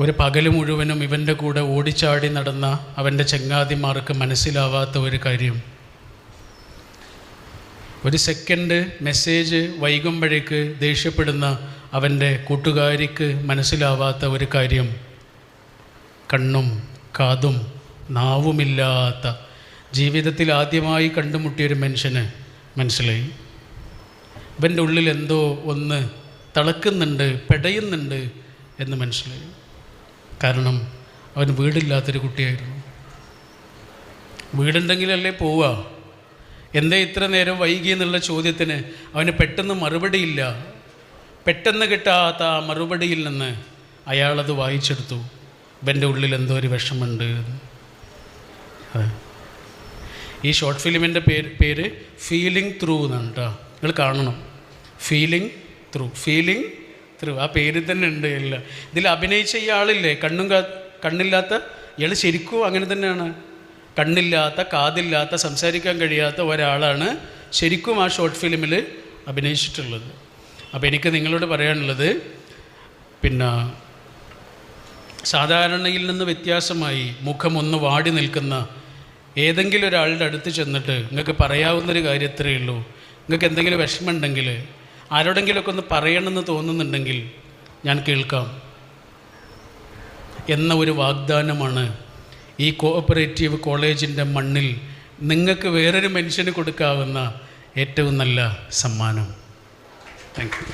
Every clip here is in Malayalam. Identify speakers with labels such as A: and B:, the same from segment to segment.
A: ഒരു പകൽ മുഴുവനും ഇവന്റെ കൂടെ ഓടിച്ചാടി നടന്ന അവന്റെ ചങ്ങാതിമാർക്ക് മനസ്സിലാവാത്ത ഒരു കാര്യം. ഒരു സെക്കൻഡ് മെസ്സേജ് വൈകുമ്പോഴേക്ക് ദേഷ്യപ്പെടുന്ന അവന്റെ കൂട്ടുകാരിക്ക് മനസ്സിലാവാത്ത ഒരു കാര്യം. കണ്ണും കാതും നാവുമില്ലാത്ത ജീവിതത്തിൽ ആദ്യമായി കണ്ടുമുട്ടിയൊരു മനുഷ്യന് മനസ്സിലായി. ഇവന്റെ ഉള്ളിൽ എന്തോ ഒന്ന് തിളക്കുന്നുണ്ട് പെടയുന്നുണ്ട് എന്ന് മനസ്സിലായി. കാരണം അവൻ വീടില്ലാത്തൊരു കുട്ടിയായിരുന്നു. വീടുണ്ടെങ്കിലല്ലേ പോവുക? എന്തേ ഇത്ര നേരം വൈകി എന്നുള്ള ചോദ്യത്തിന് അവന് പെട്ടെന്ന് മറുപടിയില്ല. പെട്ടെന്ന് കിട്ടാത്ത ആ മറുപടിയിൽ നിന്ന് അയാളത് വായിച്ചെടുത്തു. ഇവന്റെ ഉള്ളിൽ എന്തോ ഒരു വിഷമുണ്ട് ഈ ഷോർട്ട് ഫിലിമിന്റെ പേര് പേര് ഫീലിംഗ് ത്രൂ എന്നാണ് കേട്ടോ. നിങ്ങൾ കാണണം. Feeling through feeling through. ആ പേര് തന്നെ ഉണ്ട് എല്ലാം. ഇതിൽ അഭിനയിച്ച ഈ ആളില്ലേ കണ്ണും കണ്ണില്ലാത്ത ഇയാൾ ശരിക്കും അങ്ങനെ തന്നെയാണ്. കണ്ണില്ലാത്ത കാതില്ലാത്ത സംസാരിക്കാൻ കഴിയാത്ത ഒരാളാണ് ശരിക്കും ആ ഷോർട്ട് ഫിലിമിൽ അഭിനയിച്ചിട്ടുള്ളത്. അപ്പോൾ എനിക്ക് നിങ്ങളോട് പറയാനുള്ളത് പിന്നെ സാധാരണയിൽ നിന്ന് വ്യത്യാസമായി മുഖം ഒന്ന് വാടി നിൽക്കുന്ന ഏതെങ്കിലും ഒരാളുടെ അടുത്ത് ചെന്നിട്ട് നിങ്ങൾക്ക് പറയാവുന്നൊരു കാര്യത്രേ ഉള്ളൂ. നിങ്ങൾക്ക് എന്തെങ്കിലും വിഷമമുണ്ടെങ്കിൽ ആരോടെങ്കിലുമൊക്കെ ഒന്ന് പറയണമെന്ന് തോന്നുന്നുണ്ടെങ്കിൽ ഞാൻ കേൾക്കാം. എന്ന ഒരു വാഗ്ദാനമാണ് ഈ കോഓപ്പറേറ്റീവ് കോളേജിന്റെ മണ്ണിൽ നിങ്ങൾക്ക് വേറൊരു മനുഷ്യന് കൊടുക്കാവുന്ന ഏറ്റവും നല്ല സമ്മാനം. താങ്ക് യു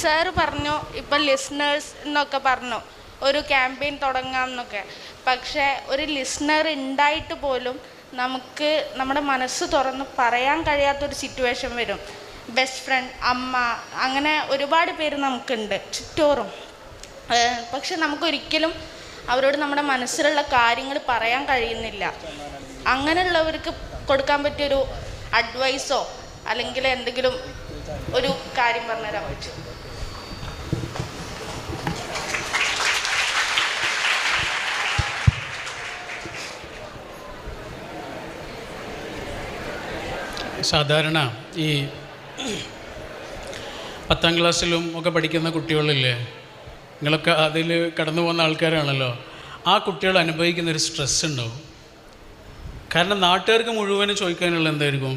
B: സാറ് പറഞ്ഞു ഇപ്പം ലിസ്ണേഴ്സ് എന്നൊക്കെ പറഞ്ഞു ഒരു ക്യാമ്പയിൻ തുടങ്ങാം എന്നൊക്കെ. പക്ഷേ ഒരു ലിസ്ണർ ഉണ്ടായിട്ട് പോലും നമുക്ക് നമ്മുടെ മനസ്സ് തുറന്ന് പറയാൻ കഴിയാത്തൊരു സിറ്റുവേഷൻ വരും. ബെസ്റ്റ് ഫ്രണ്ട് അമ്മ അങ്ങനെ ഒരുപാട് പേര് നമുക്കുണ്ട്. ചുറ്റോറും. പക്ഷെ നമുക്കൊരിക്കലും അവരോട് നമ്മുടെ മനസ്സിലുള്ള കാര്യങ്ങൾ പറയാൻ കഴിയുന്നില്ല. അങ്ങനെയുള്ളവർക്ക് കൊടുക്കാൻ പറ്റിയൊരു അഡ്വൈസോ അല്ലെങ്കിൽ എന്തെങ്കിലും ഒരു കാര്യം പറഞ്ഞുതരാൻ പറ്റും
A: സാധാരണ ഈ പത്താം ക്ലാസ്സിലും ഒക്കെ പഠിക്കുന്ന കുട്ടികളില്ലേ നിങ്ങളൊക്കെ അതിൽ കടന്നു പോകുന്ന ആൾക്കാരാണല്ലോ ആ കുട്ടികൾ അനുഭവിക്കുന്ന ഒരു സ്ട്രെസ് ഉണ്ടാവും. കാരണം നാട്ടുകാർക്ക് മുഴുവനും ചോദിക്കാനുള്ള എന്തായിരിക്കും?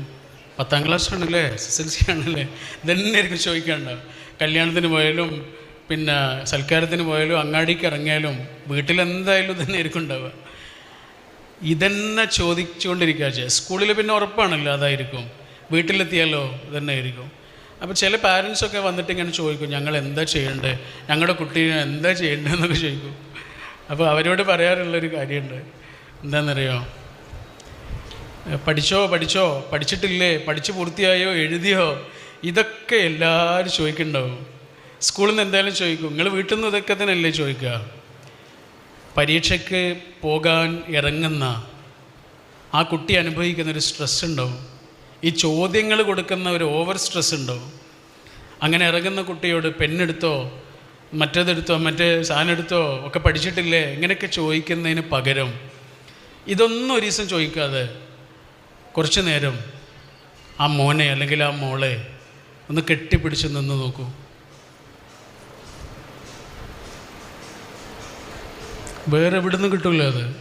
A: പത്താം ക്ലാസ് ആണല്ലേ എസ് എസ് എൽ സി ആണല്ലേ ഇതന്നെയായിരിക്കും ചോദിക്കാനുണ്ടാവും കല്യാണത്തിന് പോയാലും പിന്നെ സൽക്കാരത്തിന് പോയാലും അങ്ങാടിക്ക് ഇറങ്ങിയാലും വീട്ടിലെന്തായാലും തന്നെ ആയിരിക്കും ഉണ്ടാവുക. ഇതന്നെ ചോദിച്ചുകൊണ്ടിരിക്കുക സ്കൂളിൽ പിന്നെ ഉറപ്പാണല്ലോ അതായിരിക്കും. വീട്ടിലെത്തിയാലോ ഇതന്നെ ആയിരിക്കും അപ്പോൾ ചില പാരൻസൊക്കെ വന്നിട്ട് ഇങ്ങനെ ചോദിക്കും ഞങ്ങൾ എന്താ ചെയ്യേണ്ടത് ഞങ്ങളുടെ കുട്ടീനെ എന്താ ചെയ്യേണ്ടതെന്നൊക്കെ ചോദിക്കും. അപ്പോൾ അവരോട് പറയാറുള്ളൊരു കാര്യമുണ്ട്. എന്താണെന്നറിയോ പഠിച്ചോ പഠിച്ചോ? പഠിച്ചിട്ടില്ലേ? പഠിച്ച് പൂർത്തിയായോ? എഴുതിയോ? ഇതൊക്കെ എല്ലാവരും ചോദിക്കുന്നുണ്ടാവും. സ്കൂളിൽ നിന്ന് എന്തായാലും ചോദിക്കും നിങ്ങൾ വീട്ടിൽ നിന്ന് ഇതൊക്കെ തന്നെയല്ലേ ചോദിക്കുക? പരീക്ഷയ്ക്ക് പോകാൻ ഇറങ്ങുന്ന ആ കുട്ടി അനുഭവിക്കുന്ന ഒരു സ്ട്രെസ് ഉണ്ടാവും. ഈ ചോദ്യങ്ങൾ കൊടുക്കുന്ന ഒരു ഓവർ സ്ട്രെസ് ഉണ്ടാവും. അങ്ങനെ ഇറങ്ങുന്ന കുട്ടിയോട് പെണ്ണെടുത്തോ മറ്റേതെടുത്തോ മറ്റേ സാധനം എടുത്തോ ഒക്കെ പഠിച്ചിട്ടില്ലേ? ഇങ്ങനെയൊക്കെ ചോദിക്കുന്നതിന് പകരം ഇതൊന്നും ഒരു ദിവസം ചോദിക്കാതെ കുറച്ച് നേരം ആ മോനെ അല്ലെങ്കിൽ ആ മോളെ ഒന്ന് കെട്ടിപ്പിടിച്ച് നിന്ന് നോക്കൂ. വേറെ എവിടുന്ന് കിട്ടില്ല അത്.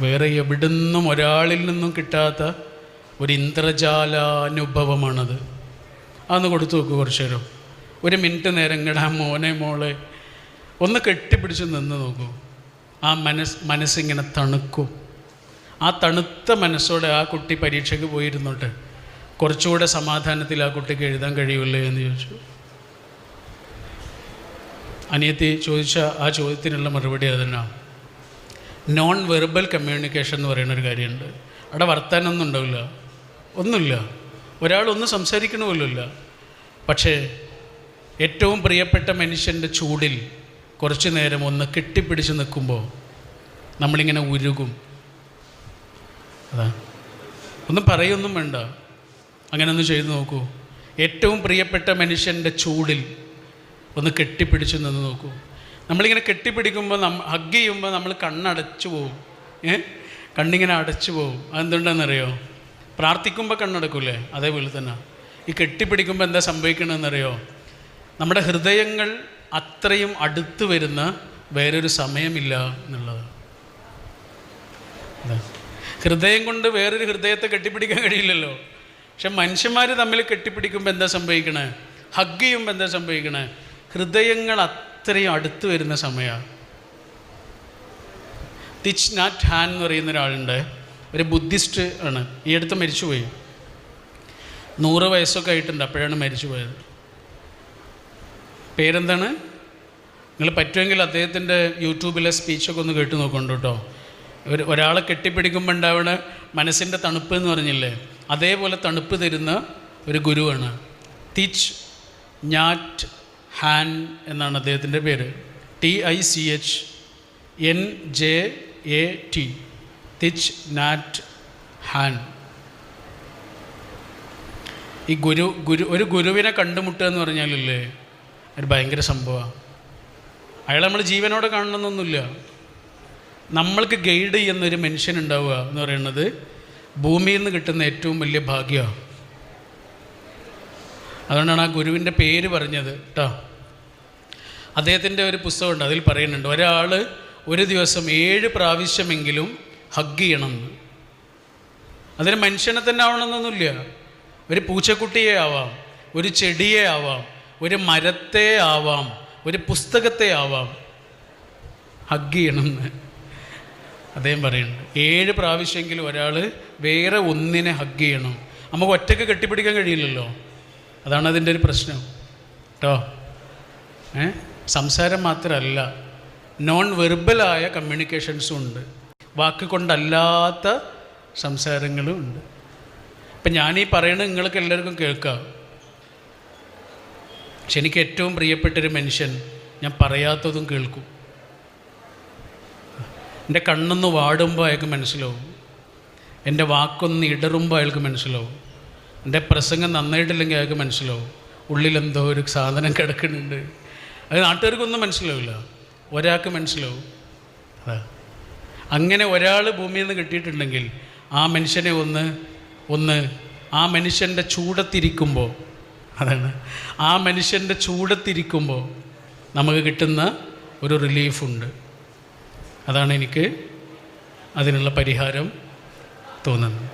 A: വേറെ എവിടുന്നും ഒരാളിൽ നിന്നും കിട്ടാത്ത ഒരു ഇന്ദ്രജാലാനുഭവമാണത്. അന്ന് കൊടുത്തു നോക്കൂ കുറച്ചു നേരം. ഒരു മിനിറ്റ് നേരം ഇങ്ങടാ മോനെ മോളെ ഒന്ന് കെട്ടിപ്പിടിച്ച് നിന്ന് നോക്കൂ. ആ മനസ് മനസ്സിങ്ങനെ തണുക്കും. ആ തണുത്ത മനസ്സോടെ ആ കുട്ടി പരീക്ഷയ്ക്ക് പോയിരുന്നോട്ടെ. കുറച്ചുകൂടെ സമാധാനത്തിൽ ആ കുട്ടിക്ക് എഴുതാൻ കഴിയുമല്ലേ എന്ന് ചോദിച്ചു. അനിയത്തി ചോദിച്ച ആ ചോദ്യത്തിനുള്ള മറുപടി അതന്നെ? നോൺ വെർബൽ കമ്മ്യൂണിക്കേഷൻ എന്ന് പറയുന്ന ഒരു കാര്യമുണ്ട്. അവിടെ വർത്താനൊന്നും ഉണ്ടാവില്ല. ഒന്നുമില്ല. ഒരാളൊന്നും സംസാരിക്കണ പോലുമില്ല പക്ഷേ ഏറ്റവും പ്രിയപ്പെട്ട മനുഷ്യന്റെ ചൂടിൽ കുറച്ച് നേരം ഒന്ന് കെട്ടിപ്പിടിച്ച് നിൽക്കുമ്പോൾ നമ്മളിങ്ങനെ ഉരുകും. അതാ. ഒന്നും പറയൊന്നും വേണ്ട. അങ്ങനെ ഒന്ന് ചെയ്തു നോക്കൂ. ഏറ്റവും പ്രിയപ്പെട്ട മനുഷ്യന്റെ ചൂടിൽ ഒന്ന് കെട്ടിപ്പിടിച്ച് നിന്ന് നോക്കൂ. നമ്മളിങ്ങനെ കെട്ടിപ്പിടിക്കുമ്പോൾ നമ്മ ഹഗ് ചെയ്യുമ്പോൾ നമ്മൾ കണ്ണടച്ചു പോവും. ഏ? കണ്ണിങ്ങനെ അടച്ചു പോവും. അതെന്തുണ്ടെന്നറിയോ? പ്രാർത്ഥിക്കുമ്പോൾ കണ്ണടക്കൂലേ? അതേപോലെ തന്നെ. ഈ കെട്ടിപ്പിടിക്കുമ്പോൾ എന്താ സംഭവിക്കണമെന്നറിയോ നമ്മുടെ ഹൃദയങ്ങൾ അത്രയും അടുത്ത് വരുന്ന വേറൊരു സമയമില്ല എന്നുള്ളത്. ഹൃദയം കൊണ്ട് വേറൊരു ഹൃദയത്തെ കെട്ടിപ്പിടിക്കാൻ കഴിയില്ലല്ലോ. പക്ഷെ മനുഷ്യന്മാർ തമ്മിൽ കെട്ടിപ്പിടിക്കുമ്പോൾ എന്താ സംഭവിക്കണേ? ഹഗ് ചെയ്യുമ്പോൾ എന്താ സംഭവിക്കണേ? ഹൃദയങ്ങൾ അത്രയും അടുത്ത് വരുന്ന സമയമാണ്. തിച്ച് നാറ്റ് ഹാൻ എന്ന് പറയുന്ന ഒരാളുണ്ട്. ഒരു ബുദ്ധിസ്റ്റ് ആണ്. ഈ അടുത്ത് മരിച്ചുപോയി. നൂറ് വയസ്സൊക്കെ ആയിട്ടുണ്ട്. അപ്പോഴാണ് മരിച്ചുപോയത്. പേരെന്താണ്? നിങ്ങൾ പറ്റുമെങ്കിൽ അദ്ദേഹത്തിന്റെ യൂട്യൂബിലെ സ്പീച്ചൊക്കെ ഒന്ന് കേട്ട് നോക്കണ്ട കേട്ടോ ഒരു ഒരാളെ കെട്ടിപ്പിടിക്കുമ്പോൾ ഉണ്ടാവണ മനസ്സിന്റെ തണുപ്പ് എന്ന് പറഞ്ഞില്ലേ? അതേപോലെ തണുപ്പ് തരുന്ന ഒരു ഗുരുവാണ്. തിച്ച് ഞാറ്റ് ഹാൻ എന്നാണ് അദ്ദേഹത്തിന്റെ പേര്. T I C H N J A T. Thich Nhat Hanh. ഈ ഗുരു ഗുരു ഒരു ഗുരുവിനെ കണ്ടുമുട്ടുക എന്ന് പറഞ്ഞാലില്ലേ ഒരു ഭയങ്കര സംഭവമാണ്. അയാൾ നമ്മൾ ജീവനോടെ കാണണമെന്നൊന്നുമില്ല. നമ്മൾക്ക് ഗൈഡ് ചെയ്യുന്നൊരു മനുഷ്യൻ ഉണ്ടാവുക എന്ന് പറയുന്നത് ഭൂമിയിൽ നിന്ന് കിട്ടുന്ന ഏറ്റവും വലിയ ഭാഗ്യമാണ്. അതുകൊണ്ടാണ് ആ ഗുരുവിന്റെ പേര് പറഞ്ഞത് കേട്ടോ അദ്ദേഹത്തിന്റെ ഒരു പുസ്തകമുണ്ട് അതിൽ പറയുന്നുണ്ട് ഒരാൾ ഒരു ദിവസം ഏഴ് പ്രാവശ്യമെങ്കിലും ഹഗ് ചെയ്യണമെന്ന് അതിന് മനുഷ്യനെ തന്നെ ആവണമെന്നൊന്നുമില്ല. ഒരു പൂച്ചക്കുട്ടിയെ ആവാം ഒരു ചെടിയെ ആവാം ഒരു മരത്തെ ആവാം ഒരു പുസ്തകത്തെ ആവാം. ഹഗ് ചെയ്യണമെന്ന് അദ്ദേഹം പറയുന്നുണ്ട്. ഏഴ് പ്രാവശ്യമെങ്കിലും ഒരാൾ വേറെ ഒന്നിനെ ഹഗ് ചെയ്യണം. നമുക്ക് ഒറ്റയ്ക്ക് കെട്ടിപ്പിടിക്കാൻ കഴിയില്ലല്ലോ. അതാണ് അതിന്റെ ഒരു പ്രശ്നം. കേട്ടോ ഏ? സംസാരം മാത്രമല്ല നോൺ വെർബലായ കമ്മ്യൂണിക്കേഷൻസും ഉണ്ട്. വാക്ക് കൊണ്ടല്ലാത്ത സംസാരങ്ങളും ഉണ്ട്. ഇപ്പം ഞാനീ പറയണത് നിങ്ങൾക്ക് എല്ലാവർക്കും കേൾക്കാം. പക്ഷെ എനിക്ക് ഏറ്റവും പ്രിയപ്പെട്ടൊരു മനുഷ്യൻ ഞാൻ പറയാത്തതും കേൾക്കും. എന്റെ കണ്ണൊന്ന് വാടുമ്പോൾ അയാൾക്ക് മനസ്സിലാവും. എന്റെ വാക്കൊന്ന് ഇടറുമ്പോൾ അയാൾക്ക് മനസ്സിലാവും. എന്റെ പ്രസംഗം നന്നായിട്ടില്ലെങ്കിൽ അയാൾക്ക് മനസ്സിലാവും. ഉള്ളിലെന്തോ ഒരു സാധനം കിടക്കുന്നുണ്ട്. അത് നാട്ടുകാർക്കൊന്നും മനസ്സിലാവില്ല. ഒരാൾക്ക് മനസ്സിലാവും. അങ്ങനെ ഒരാൾ ഭൂമിയിൽ നിന്ന് കിട്ടിയിട്ടുണ്ടെങ്കിൽ ആ മനുഷ്യനെ ഒന്ന് ഒന്ന് ആ മനുഷ്യന്റെ ചൂടത്തിരിക്കുമ്പോൾ അതാണ്. ആ മനുഷ്യന്റെ ചൂടത്തിരിക്കുമ്പോൾ നമുക്ക് കിട്ടുന്ന ഒരു റിലീഫുണ്ട്. അതാണ് എനിക്ക് അതിനുള്ള പരിഹാരം തോന്നുന്നത്.